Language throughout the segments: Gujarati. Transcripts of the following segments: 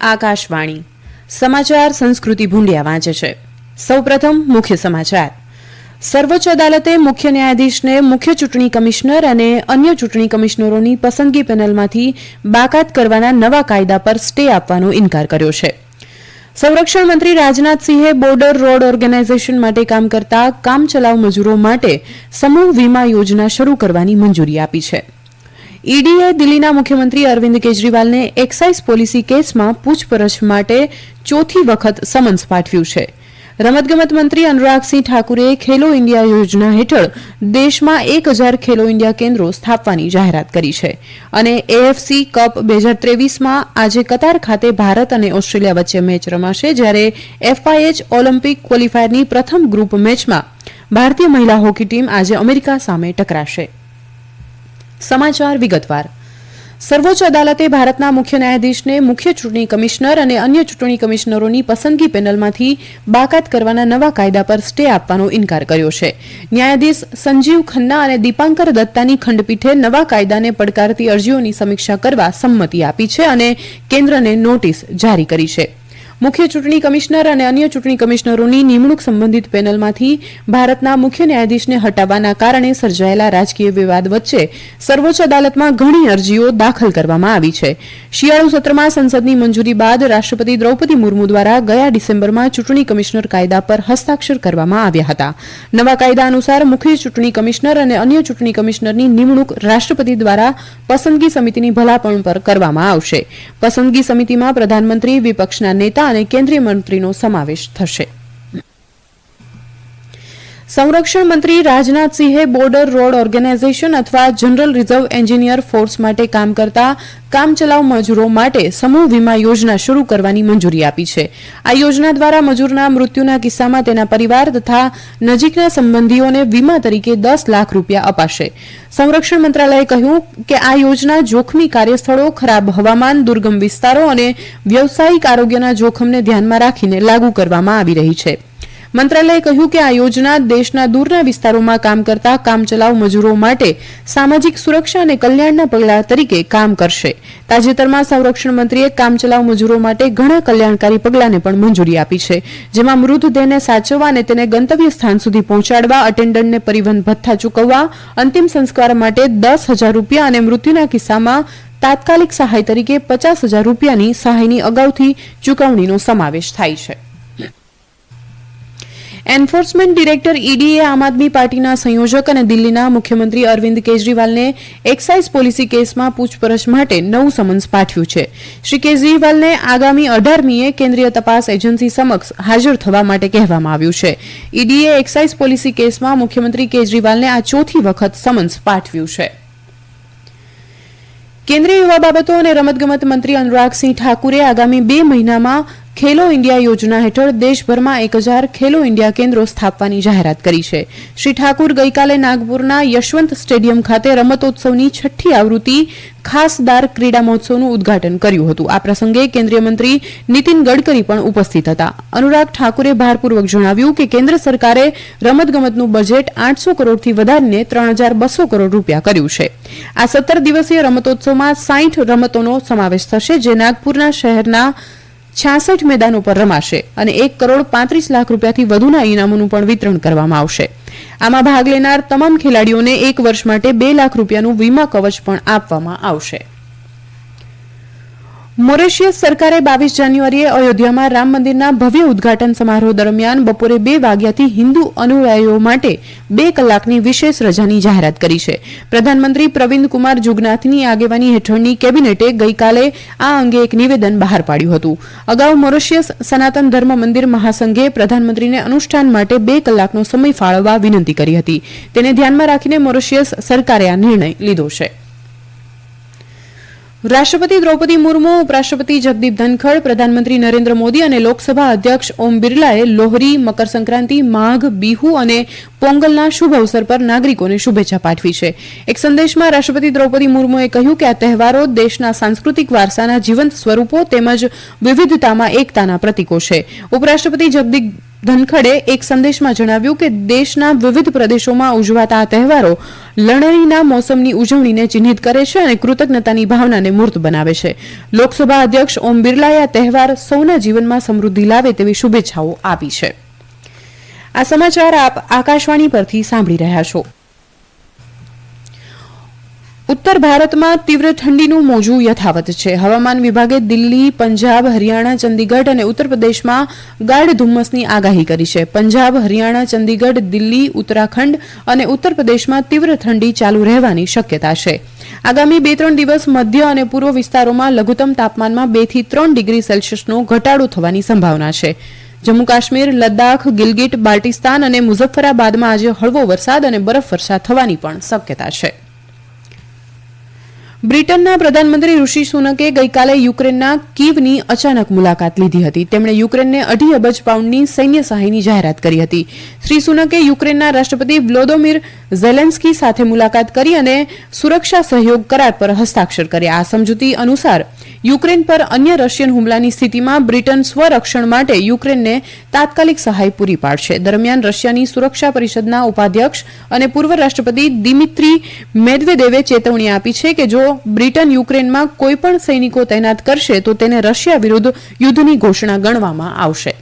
આકાશવાણી. સમાચાર સંસ્કૃતિ ભૂંડિયા વાંચે છે. સૌપ્રથમ મુખ્ય સમાચાર. સર્વોચ્ચ અદાલતે મુખ્ય ન્યાયાધીશને મુખ્ય ચૂંટણી કમિશનર અને અન્ય ચૂંટણી કમિશનરોની પસંદગી પેનલમાંથી બાકાત કરવાના નવા કાયદા પર સ્ટે આપવાનો ઇનકાર કર્યો છે. સંરક્ષણ મંત્રી રાજનાથસિંહે બોર્ડર રોડ ઓર્ગેનાઇઝેશન માટે કામ કરતા કામચલાઉ મજૂરો માટે સમૂહ વીમા યોજના શરૂ કરવાની મંજૂરી આપી છે. ઈડીએ દિલ્હીના મુખ્યમંત્રી અરવિંદ કેજરીવાલને એક્સાઇઝ પોલિસી કેસમાં પૂછપરછ માટે ચોથી વખત સમન્સ પાઠવ્યું છે. રમતગમત મંત્રી અનુરાગસિંહ ઠાકુરે ખેલો ઇન્ડિયા યોજના હેઠળ દેશમાં એક હજાર ખેલો ઇન્ડિયા કેન્દ્રો સ્થાપવાની જાહેરાત કરી છે અને એએફસી કપ બે હજાર ત્રેવીસમાં આજે કતાર ખાતે ભારત અને ઓસ્ટ્રેલિયા વચ્ચે મેચ રમાશે જ્યારે એફઆઈએચ ઓલિમ્પિક ક્વોલિફાયરની પ્રથમ ગ્રુપ મેચમાં ભારતીય મહિલા હોકી ટીમ આજે અમેરિકા સામે ટકરાશે. સમાચાર વિગતવાર. સર્વોચ્ચ અદાલતે ભારતના મુખ્ય ન્યાયાધીશને મુખ્ય ચૂંટણી કમિશનર અને અન્ય ચૂંટણી કમિશનરોની પસંદગી પેનલમાંથી બાકાત કરવાના નવા કાયદા પર સ્ટે આપવાનો ઇનકાર કર્યો છે. ન્યાયાધીશ સંજીવ ખન્ના અને દીપાંકર દત્તાની ખંડપીઠે નવા કાયદાને પડકારતી અરજીઓની સમીક્ષા કરવા સંમતિ આપી છે અને કેન્દ્રને નોટિસ જારી કરી છે. મુખ્ય ચૂંટણી કમિશનર અને અન્ય ચૂંટણી કમિશનરોની નિમણૂક સંબંધિત પેનલમાંથી ભારતના મુખ્ય ન્યાયાધીશને હટાવવાના કારણે સર્જાયેલા રાજકીય વિવાદ વચ્ચે સર્વોચ્ચ અદાલતમાં ઘણી અરજીઓ દાખલ કરવામાં આવી છે. શિયાળુ સત્રમાં સંસદની મંજૂરી બાદ રાષ્ટ્રપતિ દ્રૌપદી મુર્મુ દ્વારા ગયા ડિસેમ્બરમાં ચૂંટણી કમિશનર કાયદા પર હસ્તાક્ષર કરવામાં આવ્યા હતા. નવા કાયદા અનુસાર મુખ્ય ચૂંટણી કમિશનર અને અન્ય ચૂંટણી કમિશનરની નિમણૂક રાષ્ટ્રપતિ દ્વારા પસંદગી સમિતિની ભલામણ પર કરવામાં આવશે. પસંદગી સમિતિમાં પ્રધાનમંત્રી વિપક્ષના નેતા અને કેન્દ્રીય મંત્રીનો સમાવેશ થશે. સંરક્ષણ મંત્રી રાજનાથસિંહે બોર્ડર રોડ ઓર્ગેનાઇઝેશન અથવા જનરલ રિઝર્વ એન્જિનિયર ફોર્સ માટે કામ કરતા કામચલાઉ મજૂરો માટે સમૂહ વીમા યોજના શરૂ કરવાની મંજૂરી આપી છે. આ યોજના દ્વારા મજૂરના મૃત્યુના કિસ્સામાં તેના પરિવાર તથા નજીકના સંબંધીઓને વીમા તરીકે દસ લાખ રૂપિયા અપાશે. સંરક્ષણ મંત્રાલયે કહ્યું કે આ યોજના જોખમી કાર્યસ્થળો, ખરાબ હવામાન, દુર્ગમ વિસ્તારો અને વ્યવસાયિક આરોગ્યના જોખમને ધ્યાનમાં રાખીને લાગુ કરવામાં આવી રહી છે. મંત્રાલયે કહ્યું કે આ યોજના દેશના દૂરના વિસ્તારોમાં કામ કરતા કામચલાઉ મજૂરો માટે સામાજિક સુરક્ષા અને કલ્યાણના પગલાં તરીકે કામ કરશે. તાજેતરમાં સંરક્ષણ મંત્રીએ કામચલાઉ મજૂરો માટે ઘણા કલ્યાણકારી પગલાંને પણ મંજૂરી આપી છે, જેમાં મૃતદેહને સાચવવા અને તેને ગંતવ્ય સ્થાન સુધી પહોંચાડવા, અટેન્ડન્ટને પરિવહન ભથ્થા ચૂકવવા, અંતિમ સંસ્કાર માટે દસ હજાર રૂપિયા અને મૃત્યુના કિસ્સામાં તાત્કાલિક સહાય તરીકે પચાસ હજાર રૂપિયાની સહાયની અગાઉથી ચૂકવણીનો સમાવેશ થાય છે. એન્ફોર્સમેન્ટ ડિરેક્ટર ઈડીએ આમ આદમી પાર્ટીના સંયોજક અને દિલ્હીના મુખ્યમંત્રી અરવિંદ કેજરીવાલને એક્સાઇઝ પોલિસી કેસમાં પૂછપરછ માટે નવું સમન્સ પાઠવ્યું છે. શ્રી કેજરીવાલને આગામી અઢારમીએ કેન્દ્રીય તપાસ એજન્સી સમક્ષ હાજર થવા માટે કહેવામાં આવ્યું છે. ઈડીએ એક્સાઇઝ પોલિસી કેસમાં મુખ્યમંત્રી કેજરીવાલને આ ચોથી વખત સમન્સ પાઠવ્યું છે. કેન્દ્રીય યુવા બાબતો અને રમતગમત મંત્રી અનુરાગસિંહ ઠાકુરે આગામી બે મહિનામાં ખેલો ઇન્ડિયા યોજના હેઠળ દેશભરમાં એક હજાર ખેલો ઇન્ડિયા કેન્દ્રો સ્થાપવાની જાહેરાત કરી છે. શ્રી ઠાકુર ગઈકાલે નાગપુરના યશવંત સ્ટેડિયમ ખાતે રમતોત્સવની છઠ્ઠી આવૃત્તિ ખાસદાર ક્રીડા મહોત્સવનું ઉદઘાટન કર્યું હતું. આ પ્રસંગે કેન્દ્રીય મંત્રી નીતિન ગડકરી પણ ઉપસ્થિત હતા. અનુરાગ ઠાકુરે ભારપૂર્વક જણાવ્યું કે કેન્દ્ર સરકારે રમતગમતનું બજેટ આઠસો કરોડથી વધારીને ત્રણ હજાર બસો કરોડ રૂપિયા કર્યું છે. આ સત્તર દિવસીય રમતોત્સવમાં સાઠ રમતોનો સમાવેશ થશે જે નાગપુરના શહેરના છાસઠ મેદાનો પર રમાશે અને એક કરોડ પાંત્રીસ લાખ રૂપિયાથી વધુના ઇનામોનું પણ વિતરણ કરવામાં આવશે. આમાં ભાગ લેનાર તમામ ખેલાડીઓને એક વર્ષ માટે બે લાખ રૂપિયાનું વીમા કવચ પણ આપવામાં આવશે. મોરેશિયસ સરકારે બાવીસ જાન્યુઆરીએ અયોધ્યામાં રામ મંદિરના ભવ્ય ઉદઘાટન સમારોહ દરમિયાન બપોરે બે વાગ્યાથી હિન્દુ અનુયાયીઓ માટે બે કલાકની વિશેષ રજાની જાહેરાત કરી છે. પ્રધાનમંત્રી પ્રવિંદ કુમાર જુગનાથની આગેવાની હેઠળની કેબિનેટે ગઈકાલે આ અંગે એક નિવેદન બહાર પાડ્યું હતું. અગાઉ મોરેશિયસ સનાતન ધર્મ મંદિર મહાસંઘે પ્રધાનમંત્રીને અનુષ્ઠાન માટે બે કલાકનો સમય ફાળવવા વિનંતી કરી હતી. તેને ધ્યાનમાં રાખીને મોરેશિયસ સરકારે આ નિર્ણય લીધો છે. રાષ્ટ્રપતિ દ્રૌપદી મુર્મુ, ઉપરાષ્ટ્રપતિ જગદીપ ધનખડ, પ્રધાનમંત્રી નરેન્દ્ર મોદી અને લોકસભા અધ્યક્ષ ઓમ બિરલાએ લોહરી, મકરસંક્રાંતિ, માઘ, બિહુ અને પોંગલના શુભ અવસર પર નાગરિકોને શુભેચ્છા પાઠવી છે. એક સંદેશમાં રાષ્ટ્રપતિ દ્રૌપદી મુર્મુએ કહ્યું કે આ તહેવારો દેશના સાંસ્કૃતિક વારસાના જીવંત સ્વરૂપો તેમજ વિવિધતામાં એકતાના પ્રતીકો છે. ઉપરાષ્ટ્રપતિ જગદીપ ધનખડે એક સંદેશમાં જણાવ્યું કે દેશના વિવિધ પ્રદેશોમાં ઉજવાતા આ તહેવારો લણણીના મોસમની ઉજવણીને ચિહ્નિત કરે છે અને કૃતજ્ઞતાની ભાવનાને મૂર્ત બનાવે છે. લોકસભા અધ્યક્ષ ઓમ બિરલાએ આ તહેવાર સૌના જીવનમાં સમૃદ્ધિ લાવે તેવી શુભેચ્છાઓ આપી છે. આ સમાચાર આપ આકાશવાણી પરથી સાંભળી રહ્યા છો. ઉત્તર ભારતમાં તીવ્ર ઠંડીનું મોજું યથાવત છે. હવામાન વિભાગે દિલ્હી, પંજાબ, હરિયાણા, ચંદીગઢ અને ઉત્તર પ્રદેશમાં ગાઢ ધુમ્મસની આગાહી કરી છે. પંજાબ, હરિયાણા, ચંદીગઢ, દિલ્હી, ઉત્તરાખંડ અને ઉત્તર પ્રદેશમાં તીવ્ર ઠંડી ચાલુ રહેવાની શક્યતા છે. આગામી બે ત્રણ દિવસ મધ્ય અને પૂર્વ વિસ્તારોમાં લઘુત્તમ તાપમાનમાં બેથી ત્રણ ડિગ્રી સેલ્સિયસનો ઘટાડો થવાની સંભાવના છે. જમ્મુ કાશ્મીર લદ્દાખ, ગિલગિટ, બાલ્ટિસ્તાન અને મુઝફ્ફરાબાદમાં આજે હળવો વરસાદ અને બરફવર્ષા થવાની પણ શક્યતા છે. બ્રિટનના પ્રધાનમંત્રી ઋષિ સુનકે ગઈકાલે યુક્રેનના કીવની અચાનક મુલાકાત લીધી હતી. તેમણે યુક્રેનને અઢી અબજ પાઉન્ડની સૈન્ય સહાયની જાહેરાત કરી હતી. શ્રી સુનકે યુક્રેનના રાષ્ટ્રપતિ વ્લોદોમીર ઝેલેન્સ્કી સાથે મુલાકાત કરી અને સુરક્ષા સહયોગ કરાર પર હસ્તાક્ષર કર્યા. આ સમજૂતી અનુસાર યુક્રેન પર અન્ય રશિયન હુમલાની સ્થિતિમાં બ્રિટન સ્વરક્ષણ માટે યુક્રેનને તાત્કાલિક સહાય પૂરી પાડશે. દરમિયાન રશિયાની સુરક્ષા પરિષદના ઉપાધ્યક્ષ અને પૂર્વ રાષ્ટ્રપતિ દિમિત્રી મેદવેદેવે ચેતવણી આપી છે કે જો બ્રિટન યુક્રેનમાં કોઈપણ સૈનિકો તૈનાત કરશે, તો તેને રશિયા વિરુદ્ધ યુદ્ધની ઘોષણા ગણવામાં આવશે.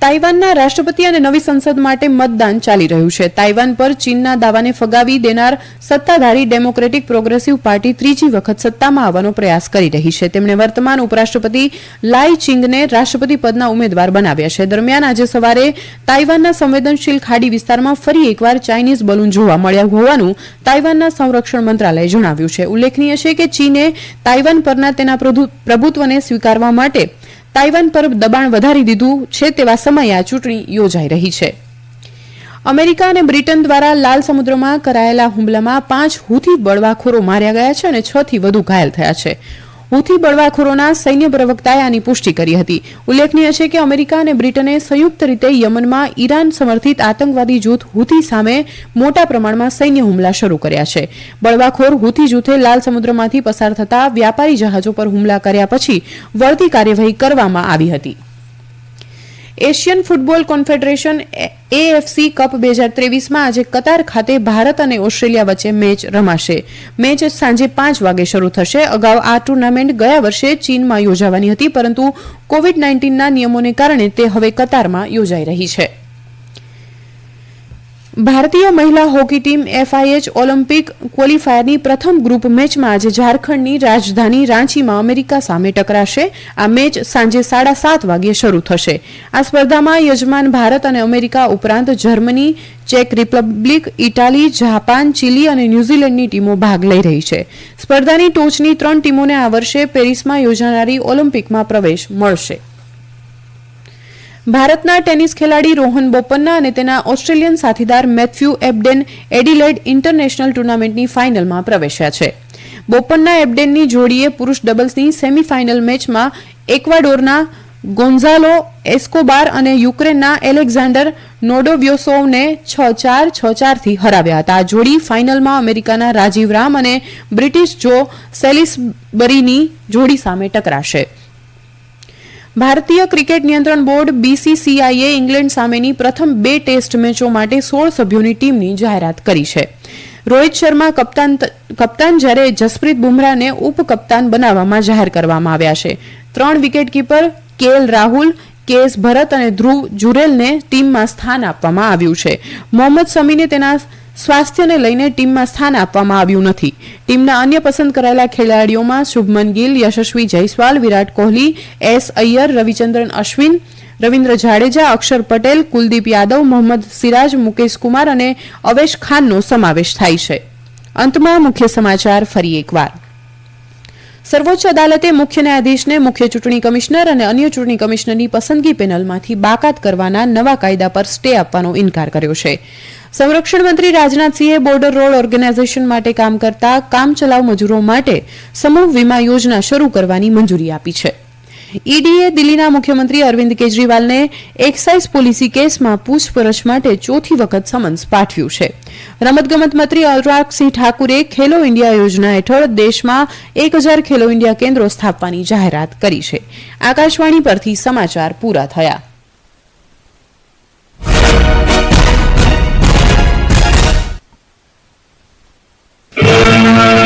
તાઇવાનના રાષ્ટ્રપતિ અને નવી સંસદ માટે મતદાન ચાલી રહ્યું છે. તાઇવાન પર ચીનના દાવાને ફગાવી દેનાર સત્તાધારી ડેમોક્રેટિક પ્રોગ્રેસિવ પાર્ટી ત્રીજી વખત સત્તામાં આવવાનો પ્રયાસ કરી રહી છે. તેમણે વર્તમાન ઉપરાષ્ટ્રપતિ લાઈ ચિંગને રાષ્ટ્રપતિ પદના ઉમેદવાર બનાવ્યા છે. દરમિયાન આજે સવારે તાઇવાનના સંવેદનશીલ ખાડી વિસ્તારમાં ફરી એકવાર ચાઇનીઝ બલૂન જોવા મળ્યા હોવાનું તાઇવાનના સંરક્ષણ મંત્રાલયે જણાવ્યું છે. ઉલ્લેખનીય છે કે ચીને તાઇવાન પરના તેના પ્રભુ- પ્રભુત્વને સ્વીકારવા માટે તાઇવાન પર દબાણ વધારી દીધું છે તેવા સમયે આ ચૂંટણી યોજાઈ રહી છે. અમેરિકા અને બ્રિટન દ્વારા લાલ સમુદ્રમાં કરાયેલા હુમલામાં પાંચ હુથી બળવાખોરો માર્યા ગયા છે અને છ થી વધુ ઘાયલ થયા છે. હુથી બળવાખોરોના સૈન્ય પ્રવક્તાએ આની પુષ્ટિ કરી હતી. ઉલ્લેખનીય છે કે અમેરિકા અને બ્રિટને સંયુક્ત રીતે યમનમાં ઈરાન સમર્થિત આતંકવાદી જૂથ હુથી સામે મોટા પ્રમાણમાં સૈન્ય હુમલા શરૂ કર્યા છે. બળવાખોર હુથી જૂથે લાલ સમુદ્રમાંથી પસાર થતા વ્યાપારી જહાજો પર હુમલા કર્યા પછી વળતી કાર્યવાહી કરવામાં આવી હતી. Asian football confederation AFC cup બે હજાર ત્રેવીસમાં આજે કતાર ખાતે ભારત અને ઓસ્ટ્રેલિયા વચ્ચે મેચ રમાશે. મેચ સાંજે પાંચ વાગે શરૂ થશે. અગાઉ આ ટુર્નામેન્ટ ગયા વર્ષે ચીનમાં યોજાવાની હતી, પરંતુ કોવિડ નાઇન્ટીનના નિયમોને કારણે તે હવે કતારમાં યોજાઈ રહી છે. ભારતીય મહિલા હોકી ટીમ એફઆઈએચ ઓલિમ્પિક ક્વોલિફાયરની પ્રથમ ગ્રુપ મેચમાં આજે ઝારખંડની રાજધાની રાંચીમાં અમેરિકા સામે ટકરાશે. આ મેચ સાંજે સાડા સાત વાગ્યે શરૂ થશે. આ સ્પર્ધામાં યજમાન ભારત અને અમેરિકા ઉપરાંત જર્મની, ચેક રિપબ્લિક, ઇટાલી, જાપાન, ચીલી અને ન્યૂઝીલેન્ડની ટીમો ભાગ લઈ રહી છે. સ્પર્ધાની ટોચની ત્રણ ટીમોને આ વર્ષે પેરિસમાં યોજાનારી ઓલિમ્પિકમાં પ્રવેશ મળશે. ભારતના ટેનિસ ખેલાડી રોહન બોપન્ના અને તેના ઓસ્ટ્રેલિયન સાથીદાર મેથ્યુ એબડેન એડિલેડ ઇન્ટરનેશનલ ટુર્નામેન્ટની ફાઇનલમાં પ્રવેશ્યા છે. બોપન્ના એબડેનની જોડીએ પુરુષ ડબલ્સની સેમીફાઇનલ મેચમાં એક્વાડોરના ગોન્ઝાલો એસ્કોબાર અને યુક્રેનના એલેક્ઝાન્ડર નોડોવ્યોસોવને છ ચાર, છ ચારથી હરાવ્યા હતા. આ જોડી ફાઇનલમાં અમેરિકાના રાજીવ રામ અને બ્રિટિશ જો સેલિસબરીની જોડી સામે ટકરાશે. ભારતીય ક્રિકેટ નિયંત્રણ બોર્ડ બીસીસીઆઈએ ઇંગ્લેન્ડ સામેની પ્રથમ બે ટેસ્ટ મેચો માટે સોળ સભ્યોની ટીમની જાહેરાત કરી છે. રોહિત શર્મા કપ્તાન કપ્તાન જ્યારે જસપ્રીત બુમરાહને ઉપકપ્તાન બનાવવામાં જાહેર કરવામાં આવ્યા છે. ત્રણ wicketkeeper KL Rahul, KS Bharat અને ધ્રુવ જુરેલને ટીમમાં સ્થાન આપવામાં આવ્યું છે. મોહમ્મદ સમીને તેના સ્વાસ્થ્યને લઈને ટીમમાં સ્થાન આપવામાં આવ્યું નથી. ટીમના અન્ય પસંદ કરાયેલા ખેલાડીઓમાં શુભમન ગિલ, યશસ્વી જયસ્વાલ, વિરાટ કોહલી, એસ અય્યર, રવિચંદ્રન અશ્વિન, રવિન્દ્ર જાડેજા, અક્ષર પટેલ, કુલદીપ યાદવ, મોહમ્મદ સિરાજ, મુકેશ કુમાર અને અવેશ ખાનનો સમાવેશ થાય છે. અંતમાં મુખ્ય સમાચાર ફરી એકવાર. સર્વોચ્ચ અદાલતે મુખ્ય ન્યાયાધીશને મુખ્ય ચૂંટણી કમિશનર અને અન્ય ચૂંટણી કમિશનરની પસંદગી પેનલમાંથી બાકાત કરવાના નવા કાયદા પર સ્ટે આપવાનો ઇનકાર કર્યો છે. સંરક્ષણ મંત્રી રાજનાથસિંહે બોર્ડર રોડ ઓર્ગેનાઇઝેશન માટે કામ કરતા કામચલાઉ મજૂરો માટે સમૂહ વીમા યોજના શરૂ કરવાની મંજૂરી આપી છે. ઈડીએ દિલ્હીના મુખ્યમંત્રી અરવિંદ કેજરીવાલને એક્સાઇઝ પોલિસી કેસમાં પૂછપરછ માટે ચોથી વખત સમન્સ પાઠવ્યું છે. રમતગમત મંત્રી અનુરાગસિંહ ઠાકુરે ખેલો ઇન્ડિયા યોજના હેઠળ દેશમાં એક હજાર ખેલો ઇન્ડિયા કેન્દ્રો સ્થાપવાની જાહેરાત કરી છે. આકાશવાણી પરથી સમાચાર પૂરા થયા. Música